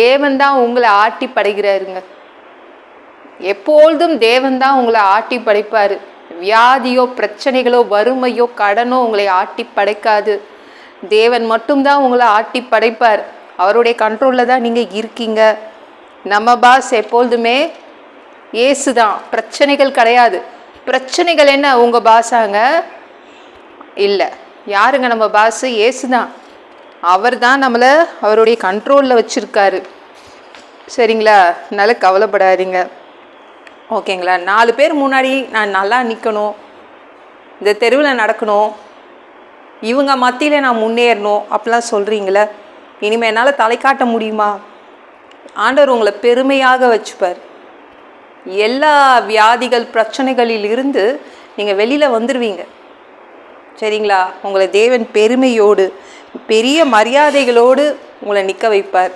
தேவன் தான் உங்களை ஆட்டி படைக்கிறாருங்க. எப்பொழுதும் தேவன் தான் உங்களை ஆட்டி படைப்பார். வியாதியோ பிரச்சனைகளோ வறுமையோ கடனோ உங்களை ஆட்டி படைக்காது. தேவன் மட்டும்தான் உங்களை ஆட்டி படைப்பார். அவருடைய கண்ட்ரோலில் தான் நீங்கள் இருக்கீங்க. நம்ம பாஸ் எப்பொழுதுமே ஏசு தான் பிரச்சனைகள் கிடையாது. பிரச்சனைகள் என்ன உங்கள் பாஸாங்க இல்லை. யாருங்க நம்ம பாஸ் ஏசு தான் அவர் தான் நம்மளை அவருடைய கண்ட்ரோலில் வச்சுருக்காரு. சரிங்களா? அதனால கவலைப்படாதீங்க. ஓகேங்களா? நாலு பேர் முன்னாடி நான் நல்லா நிற்கணும் இந்த தெருவில் நடக்கணும். இவங்க மத்தியில் நான் முன்னேறணும். அப்படிலாம் சொல்கிறீங்களே இனிமேல் என்னால் தலை காட்ட முடியுமா? ஆண்டவர் உங்களை பெருமையாக வச்சுப்பார். எல்லா வியாதிகள் பிரச்சனைகளில் இருந்து நீங்கள் வெளியில் வந்துடுவீங்க சரிங்களா? உங்களை தேவன் பெருமையோடு பெரிய மரியாதைகளோடு உங்களை நிற்க வைப்பார்.